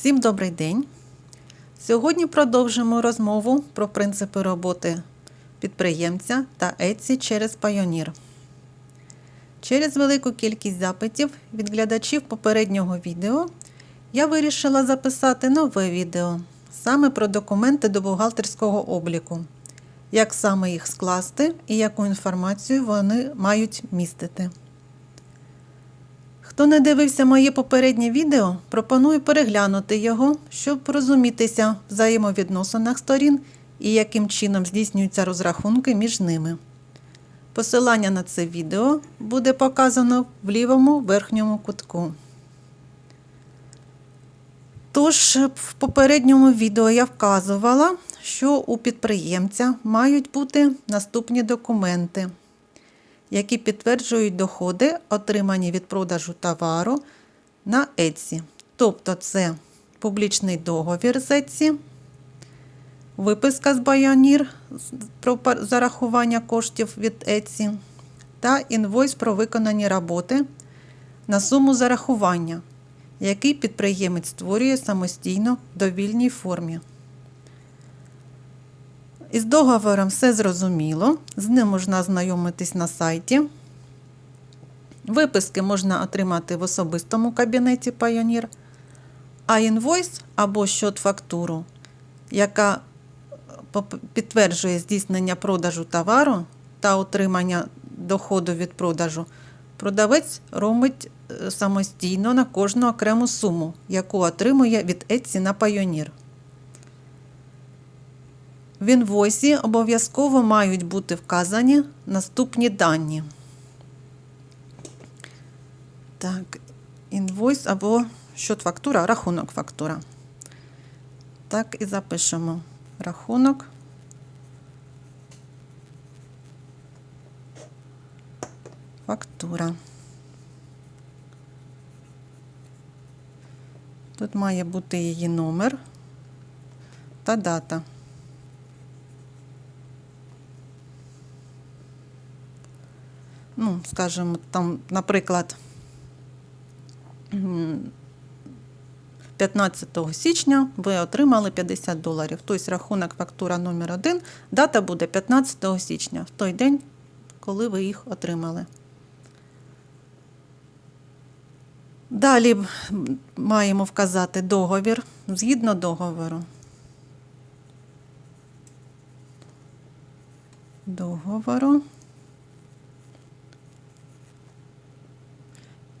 Всім добрий день! Сьогодні продовжимо розмову про принципи роботи підприємця та Etsy через Payoneer. Через велику кількість запитів від глядачів попереднього відео я вирішила записати нове відео саме про документи до бухгалтерського обліку, як саме їх скласти і яку інформацію вони мають містити. Хто не дивився моє попереднє відео, пропоную переглянути його, щоб розумітися в взаємовідносинах сторін і яким чином здійснюються розрахунки між ними. Посилання на це відео буде показано в лівому верхньому кутку. Тож, в попередньому відео я вказувала, що у підприємця мають бути наступні документи які підтверджують доходи, отримані від продажу товару на Etsy. Тобто це публічний договір з Etsy, виписка з Payoneer про зарахування коштів від Etsy та інвойс про виконані роботи на суму зарахування, який підприємець створює самостійно в довільній формі. Із договором все зрозуміло, з ним можна ознайомитись на сайті. Виписки можна отримати в особистому кабінеті Payoneer, а інвойс або щот фактуру, яка підтверджує здійснення продажу товару та отримання доходу від продажу, продавець робить е, самостійно на кожну окрему суму, яку отримує від Etsy на Payoneer. В інвойсі обов'язково мають бути вказані наступні дані. Так, інвойс або щот фактура, рахунок фактура. Так, і запишемо рахунок. Фактура. Тут має бути її номер та дата. Ну, скажімо, там, наприклад, 15 січня ви отримали 50 доларів. Тобто рахунок фактура номер 1 дата буде 15 січня, в той день, коли ви їх отримали. Далі маємо вказати договір згідно договору. Договору.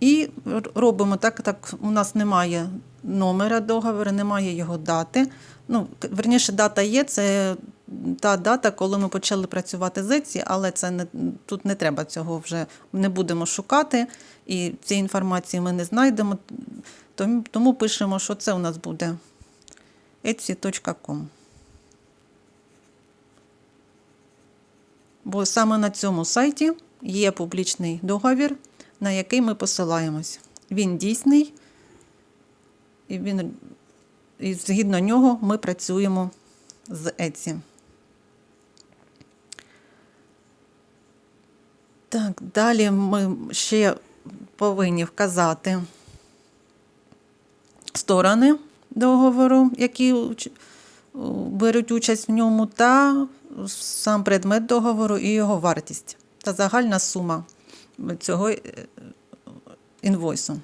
І робимо так, так у нас немає номера договору, немає його дати. Ну, Верніше, дата є, це та дата, коли ми почали працювати з ЕЦІ, але це не, тут не треба цього вже не будемо шукати, і цієї інформації ми не знайдемо. Тому, тому пишемо, що це у нас буде etsy.com. Бо саме на цьому сайті є публічний договір на який ми посилаємось. Він дійсний, і він, і згідно нього ми працюємо з Etsy. Так, далі ми ще повинні вказати сторони договору, які беруть участь в ньому, та сам предмет договору і його вартість та загальна сума цього е, інвойсу.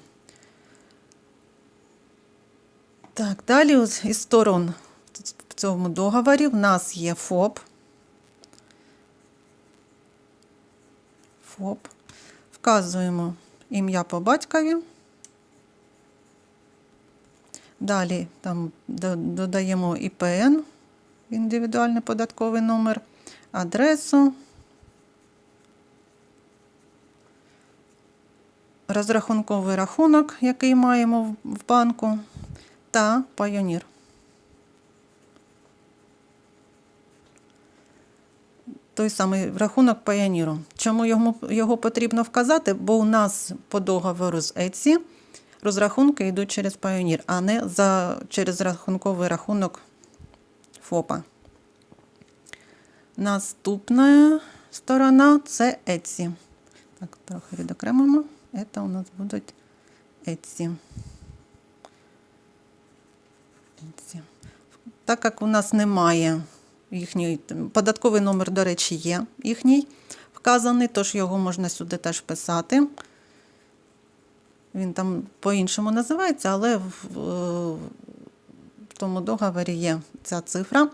Так, далі із сторон в цьому договорі в нас є ФОП. ФОП. Вказуємо ім'я по батькові. Далі там додаємо ІПН, індивідуальний податковий номер, адресу. Розрахунковий рахунок, який маємо в банку, та Payoneer. Той самий рахунок Payoneer. Чому його, його потрібно вказати? Бо у нас по договору з Etsy розрахунки йдуть через Payoneer, а не за, через рахунковий рахунок ФОПа. Наступна сторона це Etsy. Так, трохи відокремимо. Это у нас будуть Etsy. митниці. Так як у нас немає їхньої, податковий номер, до речі, є їхній вказаний, тож його можна сюди теж писати. Він там по-іншому називається, але в, в тому договорі є ця цифра.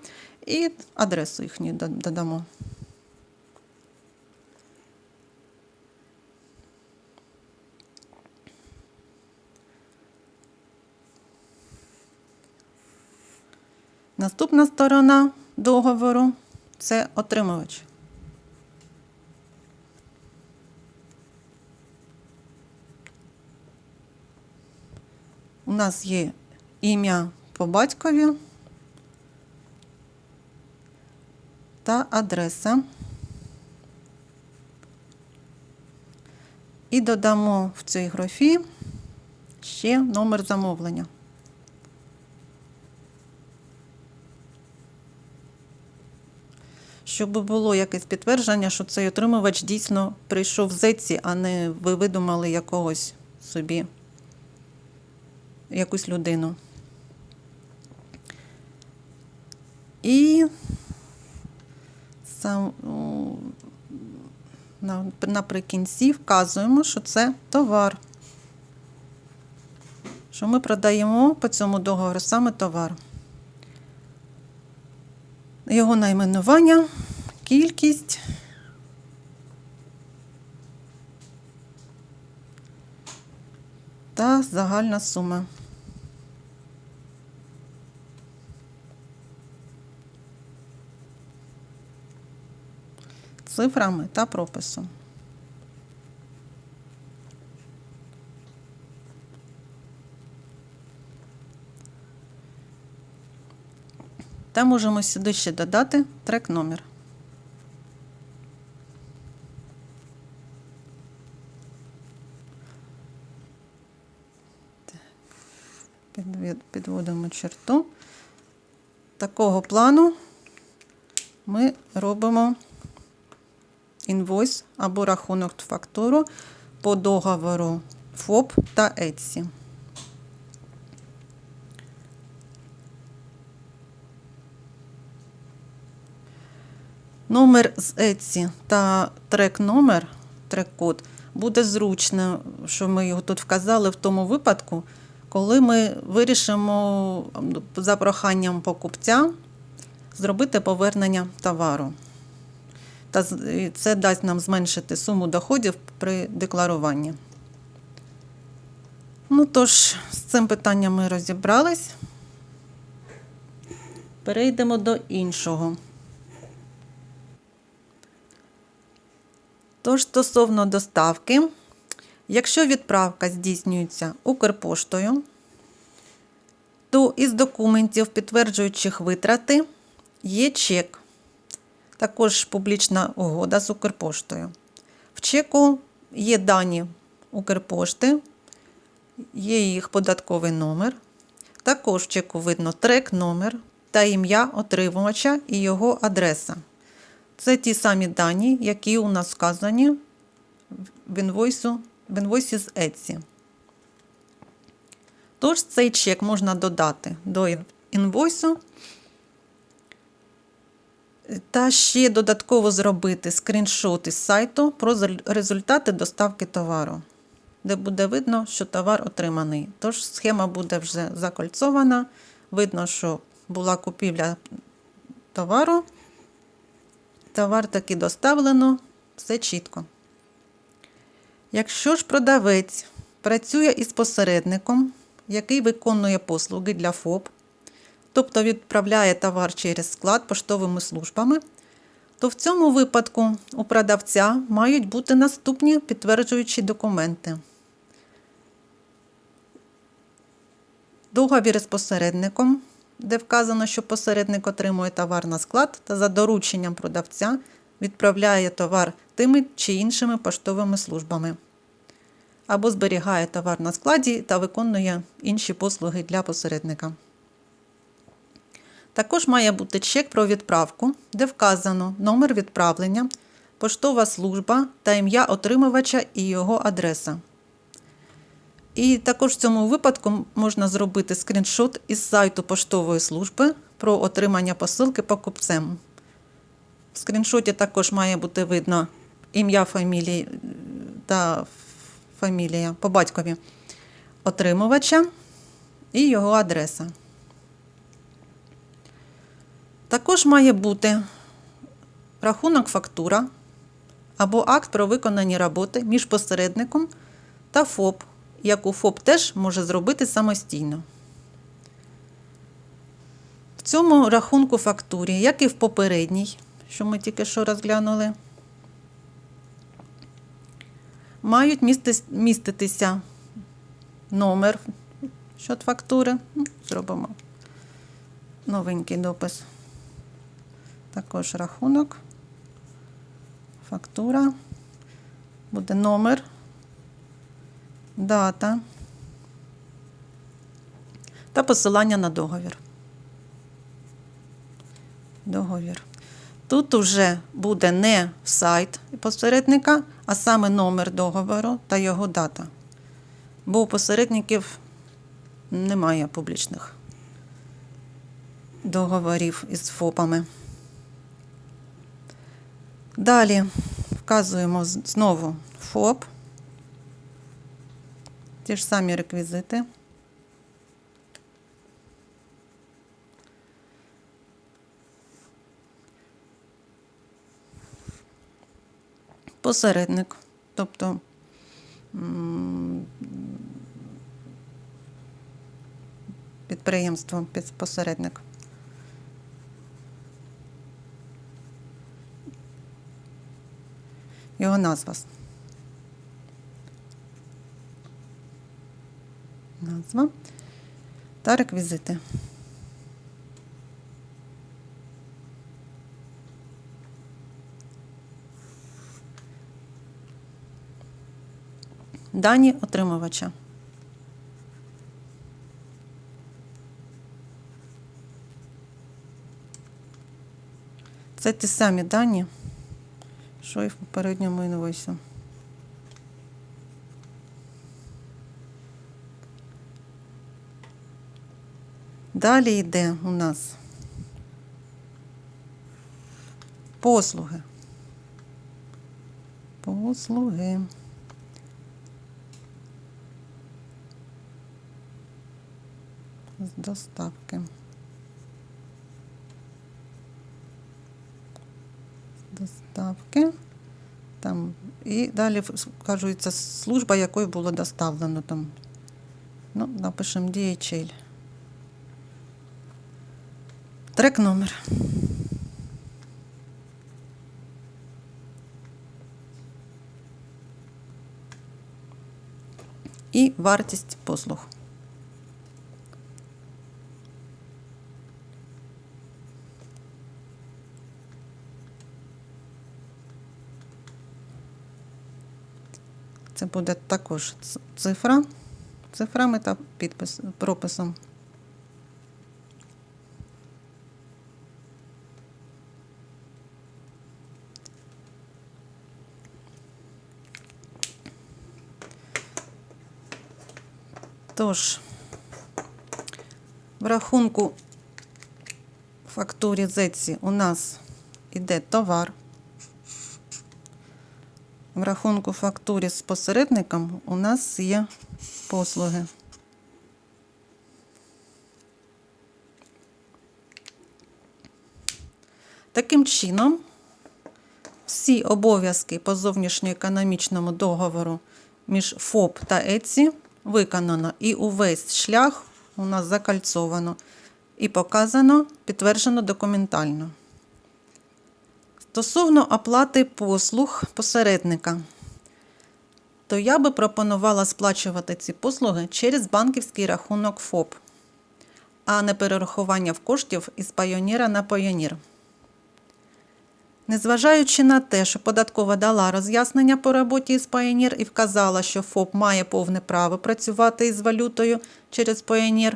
І адресу їхню додамо. Наступна сторона договору це отримувач. У нас є ім'я по батькові та адреса. І додамо в цій графі ще номер замовлення. Щоб було якесь підтвердження, що цей отримувач дійсно прийшов з Etsy, а не ви видумали якогось собі, якусь людину. І сам, наприкінці вказуємо, що це товар. Що ми продаємо по цьому договору саме товар. Його найменування, кількість. Та загальна сума. Цифрами та прописом. Та можемо сюди ще додати трек номер. Підводимо черту. Такого плану ми робимо інвойс або рахунок фактуру по договору ФОП та Etsy. Номер з Etsy та трек-номер, трек-код буде зручно, що ми його тут вказали в тому випадку, коли ми вирішимо за проханням покупця зробити повернення товару. Та це дасть нам зменшити суму доходів при декларуванні. Ну тож, з цим питанням ми розібрались. Перейдемо до іншого. Тож, стосовно доставки, якщо відправка здійснюється Укрпоштою, то із документів, підтверджуючих витрати, є чек, також публічна угода з Укрпоштою. В чеку є дані Укрпошти, є їх податковий номер. Також в чеку видно трек-номер та ім'я отримувача і його адреса. Це ті самі дані, які у нас вказані в інвойсу, в інвойсі з Etsy. Тож цей чек можна додати до інвойсу та ще додатково зробити скріншот із сайту про результати доставки товару, де буде видно, що товар отриманий. Тож схема буде вже закольцована. Видно, що була купівля товару. Товар таки доставлено, все чітко. Якщо ж продавець працює із посередником, який виконує послуги для ФОП, тобто відправляє товар через склад поштовими службами, то в цьому випадку у продавця мають бути наступні підтверджуючі документи. Договір із посередником, де вказано, що посередник отримує товар на склад та за дорученням продавця відправляє товар тими чи іншими поштовими службами. Або зберігає товар на складі та виконує інші послуги для посередника. Також має бути чек про відправку, де вказано номер відправлення, поштова служба та ім'я отримувача і його адреса. І також в цьому випадку можна зробити скріншот із сайту поштової служби про отримання посилки покупцем. В скріншоті також має бути видно ім'я фамілії е, та фамілія по батькові отримувача і його адреса. Також має бути рахунок фактура або акт про виконані роботи між посередником та ФОП, яку ФОП теж може зробити самостійно. В цьому рахунку фактурі, як і в попередній, що ми тільки що розглянули, мають міститися номер щодо фактури. Ну, Зробимо новенький допис. Також рахунок, фактура, буде номер, дата та посилання на договір. Договір. Тут уже буде не сайт посередника, а саме номер договору та його дата. Бо у посередників немає публічних договорів із ФОПами. Далі вказуємо знову ФОП. Ті ж самі реквізити. Посередник, тобто підприємство, посередник. Його назва. Назва та реквізити. Дані отримувача. Це ті самі дані, що і в попередньому інвойсі. Далі йде у нас послуги. Послуги. З доставки. З доставки. Там. І далі вказується служба, якою було доставлено там. Ну, напишемо DHL. Трек номер. І вартість послуг. Це буде також цифра, цифрами та підпис, прописом. Тож, в рахунку фактурі ЗЕЦІ у нас іде товар. В рахунку фактурі з посередником у нас є послуги. Таким чином, всі обов'язки по зовнішньоекономічному договору між ФОП та ЕЦІ виконано і увесь шлях у нас закальцовано і показано, підтверджено документально. Стосовно оплати послуг посередника, то я би пропонувала сплачувати ці послуги через банківський рахунок ФОП, а не перерахування в коштів із пайоніра на пайонір. Незважаючи на те, що податкова дала роз'яснення по роботі з Payoneer і вказала, що ФОП має повне право працювати із валютою через Payoneer,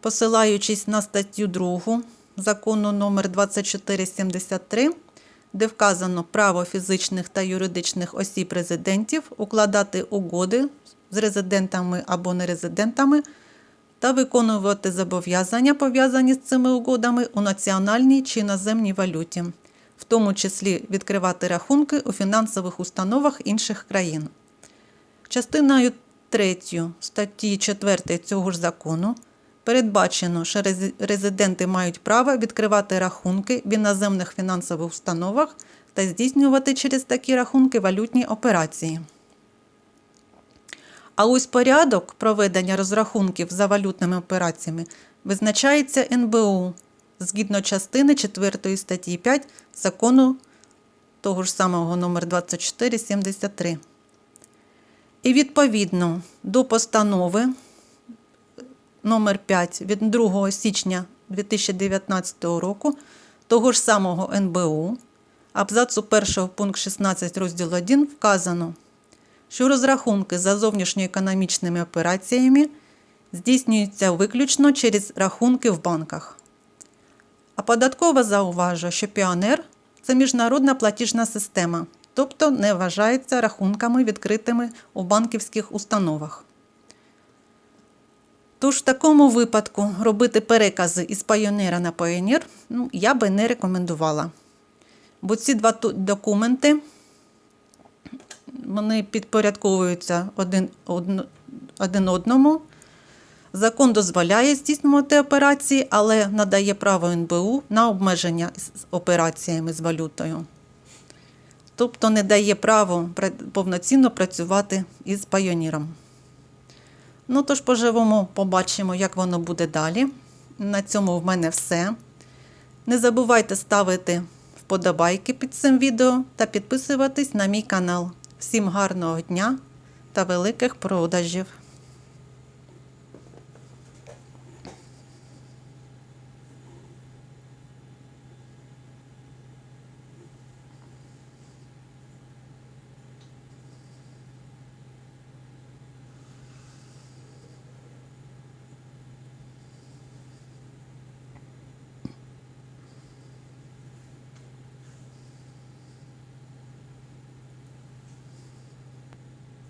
посилаючись на статтю 2 закону номер 2473, де вказано право фізичних та юридичних осіб резидентів укладати угоди з резидентами або нерезидентами та виконувати зобов'язання, пов'язані з цими угодами у національній чи іноземній валюті, в тому числі відкривати рахунки у фінансових установах інших країн. Частиною 3 статті 4 цього ж закону передбачено, що резиденти мають право відкривати рахунки в іноземних фінансових установах та здійснювати через такі рахунки валютні операції. А ось порядок проведення розрахунків за валютними операціями визначається НБУ згідно частини 4 статті 5 закону того ж самого номер 2473. І відповідно до постанови номер 5 від 2 січня 2019 року того ж самого НБУ абзацу 1 пункт 16 розділ 1 вказано, що розрахунки за зовнішньоекономічними операціями здійснюються виключно через рахунки в банках. А податкова зауважує, що піонер це міжнародна платіжна система, тобто не вважається рахунками, відкритими у банківських установах. Тож в такому випадку робити перекази із пайонера на пайонер ну, я би не рекомендувала. Бо ці два документи вони підпорядковуються один, одно- один одному. Закон дозволяє здійснювати операції, але надає право НБУ на обмеження з операціями з валютою. Тобто не дає право повноцінно працювати із пайоніром. Ну, тож поживемо, побачимо, як воно буде далі. На цьому в мене все. Не забувайте ставити вподобайки під цим відео та підписуватись на мій канал. Всім гарного дня та великих продажів!